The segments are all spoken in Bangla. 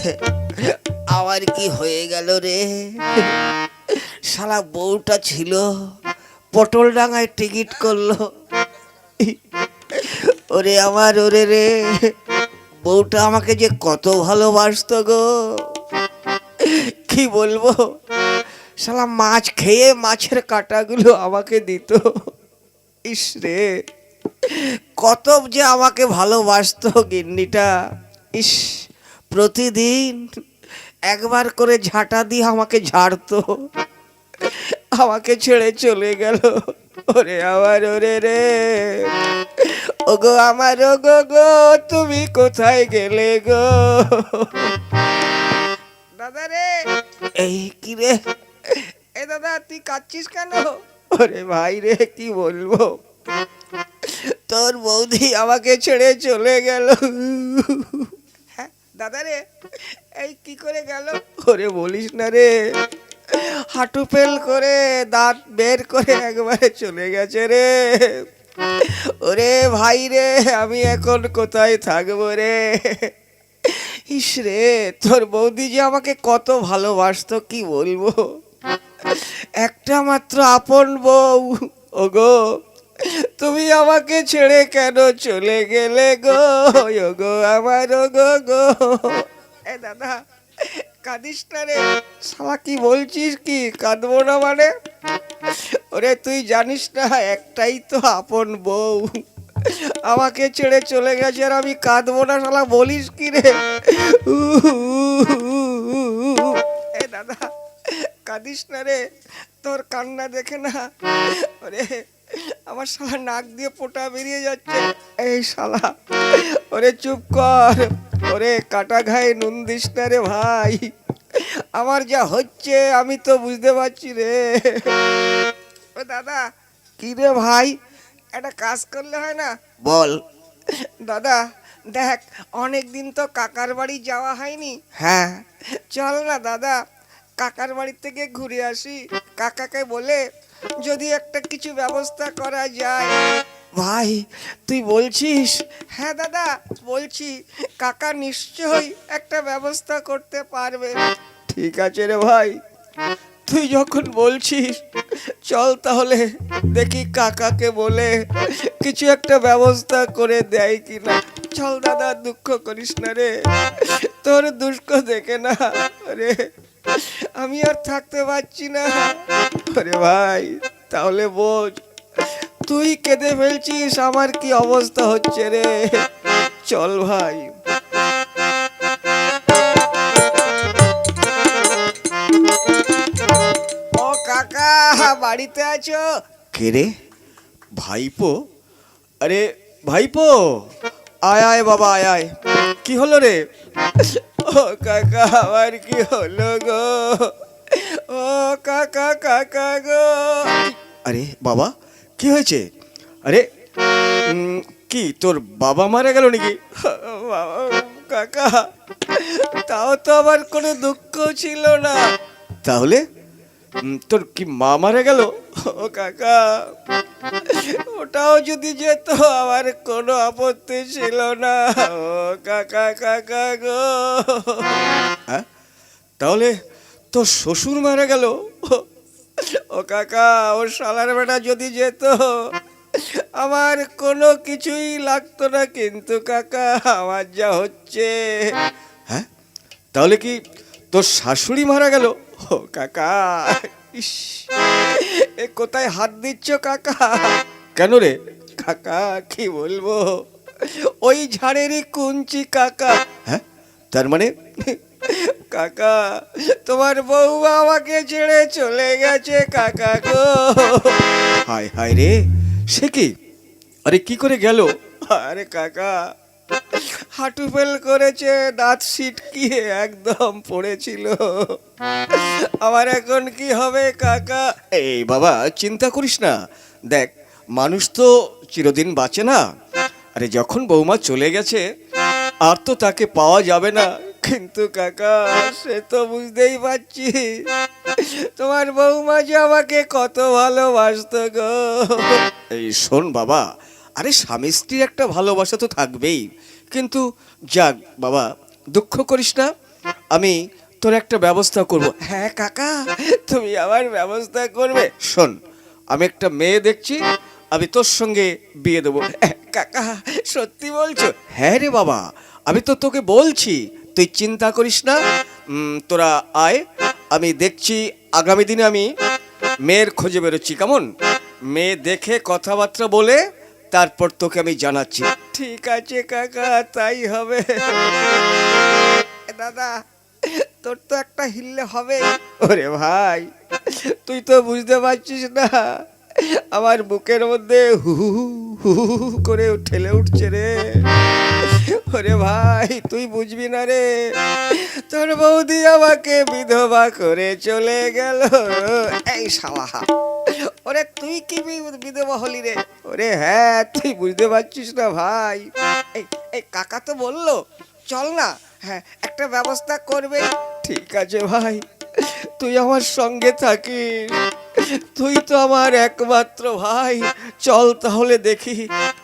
আমার কি হয়ে গেল রে? শালা বউটা ছিল পটল ডাঙায় টিকিট করল। ওরে আমার, ওরে রে, বউটা আমাকে যে কত ভালোবাসতো গো। কি বলব? শালা মাছ খেয়ে মাছের কাঁটাগুলো আমাকে দিত। ইস রে, কত যে আমাকে ভালোবাসতো গিন্নিটা। ইস। প্রতিদিন একবার করে ঝাঁটা দিয়ে আমাকে ঝাড়তো। আমাকে ছেড়ে চলে গেল। ওরে আমার, ওরে রে। ওগো আমার, ওগো গো, তুমি কোথায় গেলে গো? দাদা রে, এই কি রে? এ দাদা, তুই কাচ্ছিস কেন? ওরে ভাই রে, কি বলব? তোর বৌদি আমাকে ছেড়ে চলে গেল। দাদা রে এই কি করে গেল? ওরে বলিস না রে। হাঁটু ফেল করে দাঁত বের করে একবারে চলে গেছে রে। ওরে ভাই রে, আমি এখন কোথায় থাকব রে? ইস রে, তোর বৌদি যে আমাকে কত ভালোবাসতো, কি বলব? একটা মাত্র আপন বউ, ওগো। তুমি আমাকে ছেড়ে কেন চলে গেলে গো? গো আমার গো গো এ দাদা, কাঁদিস না রে। শালা, কি বলছিস কি? কাঁদবো না মানে? ওরে, তুই জানিস না, একটাই তো আপন বউ। আমাকে ছেড়ে চলে গেছে আর আমি কাঁদবো না, শালা, বলিস কি রে? এ দাদা, কাঁদিস না রে। তোর কান্না দেখে না? ওরে আমার শালা নাক দিয়ে পোটা বেরিয়ে যাচ্ছে। এই শালা ওরে চুপ কর ওরে কাটা ঘায়ে নুন দিস না রে ভাই। আমার যা হচ্ছে আমি তো বুঝতে পারছি রে। ও দাদা কি রে ভাই? একটা কাজ করলে হয় না? বল। দাদা দেখ অনেক দিন তো কাকার বাড়ি যাওয়া হয়নি। হ্যাঁ। চল না দাদা কাকার বাড়ি থেকে ঘুরে আসি। কাকাকে বলে যদি একটা কিছু ব্যবস্থা করা যায়। ভাই, তুই বলছিস? হ্যাঁ দাদা, বলছি, কাকা নিশ্চয়ই একটা ব্যবস্থা করতে পারবে। ঠিক আছে রে ভাই। তুই যখন বলছিস, চল তাহলে দেখি কাকাকে বলে কিছু একটা ব্যবস্থা করে দেয় কিনা। চল, দাদা, দুঃখ করিস না রে। তোর দুঃখ দেখে না। রে আমি আর থাকতে পারছি না। আরে ভাই তাহলে বোঝ তুই কেঁদে ফেলছিস আমার কি অবস্থা হচ্ছে রে? চল ভাই। ও কাকা বাড়িতে আছো? কে রে? ভাইপো? আরে ভাইপো! আয় আয় বাবা আয় আয়। কি হলো রে? ও কাকা আমার কি হলো গো? ও কাকা কাকা গো। আরে বাবা, কি হয়েছে? আরে কি, তোর বাবা মারা গেল নাকি? কাকা, তাও তো আমার কোনো দুঃখ ছিল না। তাহলে তোর কি মা মারা গেল? ও কাকা, ওটাও যদি যেত, আমার কোনো আপত্তি ছিল না। ও কাকা কাকা গো। হ্যাঁ? তাহলে তোর শ্বশুর মারা গেল। ও কাকা ও শালার বেটা যদি যেত, আমার কোনো কিছুই লাগতো না কিন্তু কাকা, আমার যা হচ্ছে। হ্যাঁ? তাহলে কি তোর শাশুড়ি মারা গেল? ও কাকা, ইস, এ কোথায় হাত দিচ্ছ কাকা? কেন রে? কাকা, কি বলব? ওই ঝাড়েরই কুঞ্চি কাকা। হ্যাঁ? তার মানে কাকা তোমার বউ আমাকে ছেড়ে চলে গেছে কাকা গো। হায় হায় রে সে কি? আরে কি করে গেল? আরে কাকা হাঁটু ফেল করেছে দাঁত সিটকিয়ে একদম পড়েছিল। আমার এখন কি হবে কাকা? এই বাবা চিন্তা করিস না। দেখ মানুষ তো চিরদিন বাঁচে না। আরে যখন বৌমা চলে গেছে আর তো তাকে পাওয়া যাবে না। কিন্তু কাকা সে তো বুঝতেই পারছি। তোমার বৌমা যে আমাকে কত ভালোবাসতো গো। এই শোন বাবা আরে স্বামী স্ত্রীর একটা ভালোবাসা তো থাকবেই। কিন্তু যাক বাবা দুঃখ করিস না আমি তোর একটা ব্যবস্থা করব। হ্যাঁ কাকা তুমি আমার ব্যবস্থা করবে। শোন আমি একটা মেয়ে দেখছি আমি তোর সঙ্গে বিয়ে দেবো। হ্যাঁ, কাকা সত্যি বলছো? হ্যাঁ রে বাবা আমি তো তোকে বলছি তুই চিন্তা করিস না। তোরা আয়। আমি দেখছি আগামী দিনে আমি মেয়ের খোঁজে বেরোচ্ছি। কেমন? মেয়ে দেখে কথাবার্তা বলে তারপর তোকে আমি জানাচ্ছি। ঠিক আছে কাকা, তাই হবে। দাদা, তোর তো একটা হিললে হবে। ওরে ভাই, তুই তো বুঝতে পারছিস না। আমার বুকের মধ্যে হু হু করে ঠেলে উঠছে রে। ওরে ভাই, তুই বুঝবি না রে। তোর বৌদি আমাকে বিধবা করে চলে গেল। এই সাওয়া ওরে, তুই কি বিধবা হলি রে? ওরে হ্যাঁ তুই বুঝতে পারছিস না ভাই। এই কাকা তো বলল, চল না হ্যাঁ একটা ব্যবস্থা করবে। ঠিক আছে ভাই, তুই আমার সঙ্গে থাকিস। তুই তো আমার একমাত্র ভাই। চল তাহলে দেখি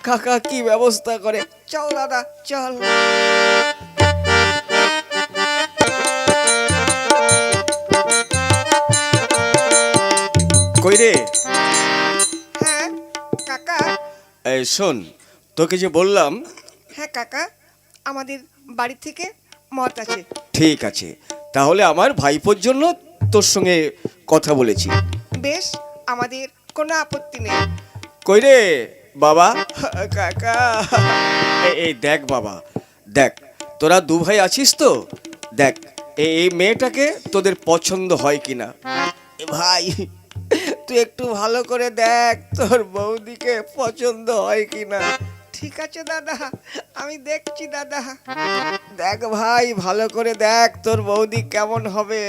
কাকা কি ব্যবস্থা করে? চল দাদা চল। কই রে? হ্যাঁ কাকা। এই শোন তোকে যে বললাম হ্যাঁ কাকা আমাদের বাড়ি থেকে মত আছে। ঠিক আছে তাহলে আমার ভাইপোর জন্য তোর সঙ্গে কথা বলেছি। বেশ আমাদের কোনো আপত্তি নেই। কই রে? বাবা, কাকা। এই- দেখ বাবা, দেখ, তোরা দু ভাই আছিস তো? দেখ, এই মেয়েটাকে তোদের পছন্দ হয় কিনা এ ভাই, তুই একটু ভালো করে দেখ তোর বৌদিকে পছন্দ হয় কিনা ঠিক আছে, দাদা, আমি দেখছি, দাদা। দেখ ভাই, ভালো করে দেখ তোর বৌদি কেমন হবে।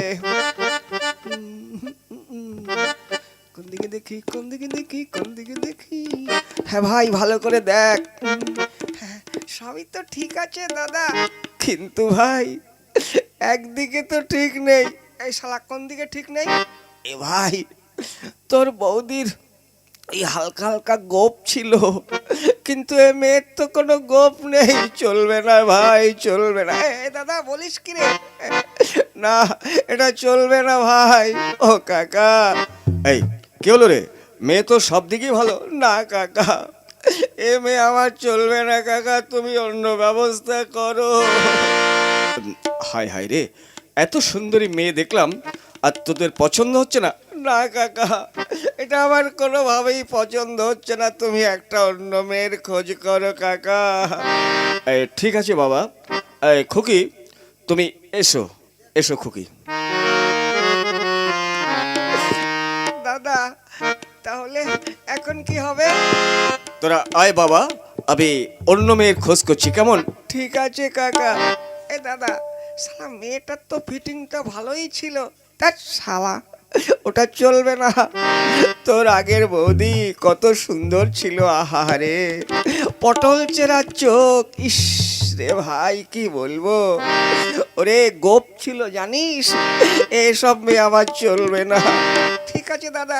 দিকে দেখি কোন দিকে দেখি কোন দিকে দেখি। হ্যাঁ ভাই ভালো করে দেখ। হ্যাঁ, সবই তো ঠিক আছে দাদা। কিন্তু ভাই একদিকে তো ঠিক নেই। এই শালা কোন দিকে ঠিক নেই? এ ভাই তোর বৌদির এই হালকা হালকা গোপ ছিল। কিন্তু এ মেয়ের তো কোনো গোপ নেই। চলবে না ভাই চলবে না। এ দাদা বলিস কি রে? না এটা চলবে না ভাই। ও কাকা এই কি হলো রে? মেয়ে তো সব দিকেই ভালো। না, কাকা। এ মেয়ে আমার চলবে না, কাকা। তুমি অন্য ব্যবস্থা করো। হাই হাই রে। এত সুন্দরী মেয়ে দেখলাম, আর তোদের পছন্দ হচ্ছে না? না, কাকা। এটা আমার কোনোভাবেই পছন্দ হচ্ছে না। তুমি একটা অন্য মেয়ের খোঁজ করো, কাকা। ঠিক আছে বাবা। খুকি, তুমি এসো। এসো, খুকি। তাহলে এখন কি হবে? তোরা আয় বাবা আমি অন্য মেয়ের খোঁজ করছি কেমন? ঠিক আছে কাকা। এ দাদা শালা মেয়েটার তো ফিটিংটা ভালোই ছিল। তার শালা ওটা চলবে না। তোর আগের বৌদি কত সুন্দর ছিল আহারে পটল চেরা চোখ ইস রে ভাই কি বলব? ওরে গোপ ছিল জানিস? এসব মেয়ে আমার চলবে না। ঠিক আছে দাদা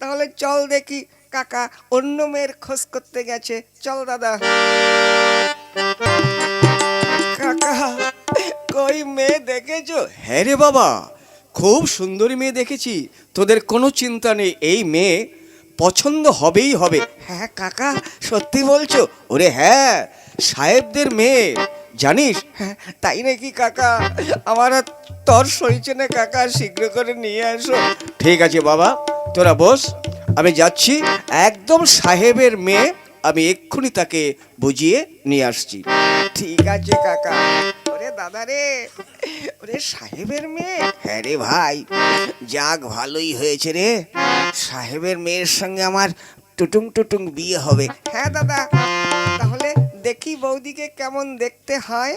তাহলে চল দেখি কাকা অন্য মেয়ের খোঁজ করতে গেছে। চল দাদা। কাকা কই মেয়ে দেখেছ? হ্যাঁ রে বাবা খুব সুন্দরী মেয়ে দেখেছি। তোদের কোনো চিন্তা নেই এই মেয়ে পছন্দ হবেই হবে। হ্যাঁ কাকা সত্যি বলছো? ওরে হ্যাঁ সাহেবদের মেয়ে। জানিস? হ্যাঁ। তাই নাকি কাকা আমার আর তর সইছে না কাকা শীঘ্র করে নিয়ে আসো। ঠিক আছে বাবা তোরা বস আমি যাচ্ছি। একদম সাহেবের মেয়ে আমি এক্ষুনি তাকে বুঝিয়ে নিয়ে আসছি। ঠিক আছে কাকা। ওরে দাদা রে ওরে সাহেবের মেয়ে? হ্যাঁ রে ভাই যাক ভালোই হয়েছে রে। সাহেবের মেয়ের সঙ্গে আমার টুটুং টুটুং বিয়ে হবে। হ্যাঁ দাদা। দেখি বৌদিকে কেমন দেখতে হয়।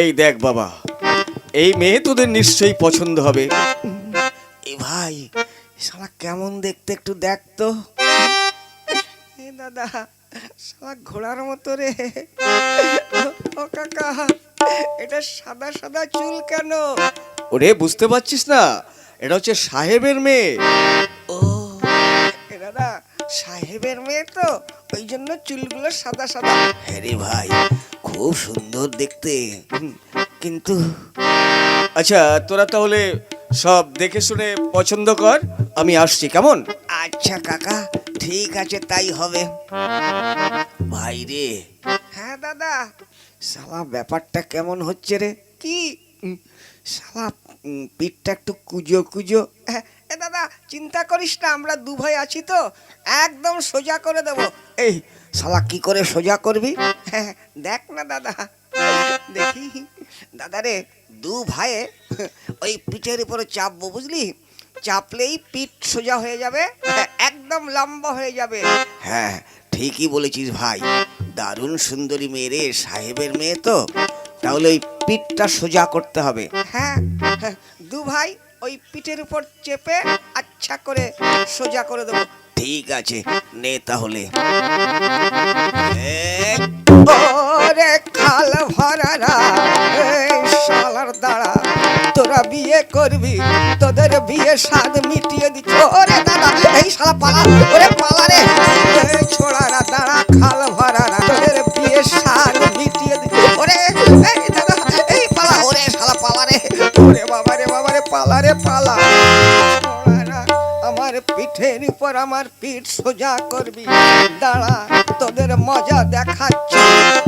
এই দেখ বাবা এই মেয়ে তোদের নিশ্চয়ই পছন্দ হবে। এই ভাই শালা কেমন দেখতে একটু দেখ তো। এ দাদা শালা ঘোড়ার মতো রে। ও কাকা এটা সাদা সাদা চুল কেন? ওরে বুঝতে পারছিস না এটা হচ্ছে সাহেবের মেয়ে। দাদা সাহেবের মেয়ে তো ওই জন্য চুলগুলো সাদা সাদা। হ্যাঁ রে ভাই খুব সুন্দর দেখতে। কিন্তু আচ্ছা তোরা তাহলে সব দেখে শুনে পছন্দ কর আমি আসছি কেমন? আচ্ছা কাকা ঠিক আছে তাই হবে। ভাই রে। হ্যাঁ দাদা শালা ব্যাপারটা কেমন হচ্ছে রে? কি? শালা পিঠটা একটু কুজো কুজো। হ্যাঁ, চিন্তা করিস না আমরা দু ভাই আছি তো। একদম সোজা করে দেব। এই শালা কি করে সোজা করবি? হ্যাঁ, দেখ না দাদা। দেখি। দাদা রে দু ভাইয়ে ওই পিঠের উপরে চাপবো বুঝলি? চাপলেই পিঠ সোজা হয়ে যাবে একদম লম্বা হয়ে যাবে। হ্যাঁ ঠিকই বলেছিস ভাই। দারুণ সুন্দরী মেয়ে রে সাহেবের মেয়ে তো। তাহলে ওই পিঠটা সোজা করতে হবে। হ্যাঁ হ্যাঁ, দু ভাই ওই পিঠের উপর চেপে আচ্ছা করে সোজা করে দেবো। ঠিক আছে নে তাহলে। ওরে খাল ভরারা শালার দাঁড়া তোরা বিয়ে করবি তোদের বিয়ে স্বাদ মিটিয়ে দিচ্ছ। ওরে দাদা এই শালা পালা ওরে পালা রে। ছোড়ারা দাঁড়া খাল ভরারা তোদের বিয়ে স্বাদ মিটিয়ে দিচ্ছ। ওরে এই দাদা এই পালা ওরে শালা পালা রে। ওরে বাবা রে বাবা রে পালা রে পালা। পিঠের উপর আমার পিঠ সোজা করবি। দাঁড়া, তোদের মজা দেখাচ্ছি।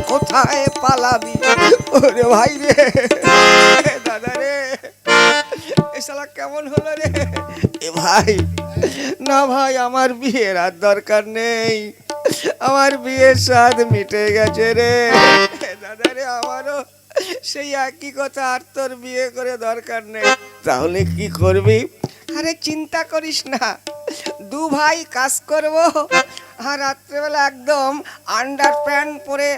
কোথায় পালাবি? ওরে ভাই রে। দাদা রে। কেমন হলো রে? এ ভাই, না ভাই, আমার বিয়ের আর দরকার নেই। আমার বিয়ের স্বাদ মিটে গেছে রে। দাদা রে, আমারও সেই একই কথা, আর তোর বিয়ে করে দরকার নেই। তাহলে কি করবি? আরে চিন্তা করিস না। দু ভাই কাজ করব। আর রাত্রেবেলা একদম আন্ডার প্যান্ট পরে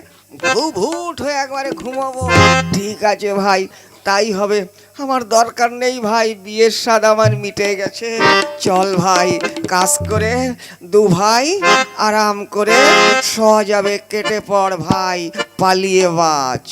ভু ভুট হয়ে একবারে ঘুমাবো। ঠিক আছে ভাই, তাই হবে। আমার দরকার নেই ভাই, বিয়ের স্বাদ আমার মিটে গেছে। চল ভাই, কাজ করে দু ভাই আরাম করে যাবে কেটে পড় ভাই, পালিয়ে বাঁচ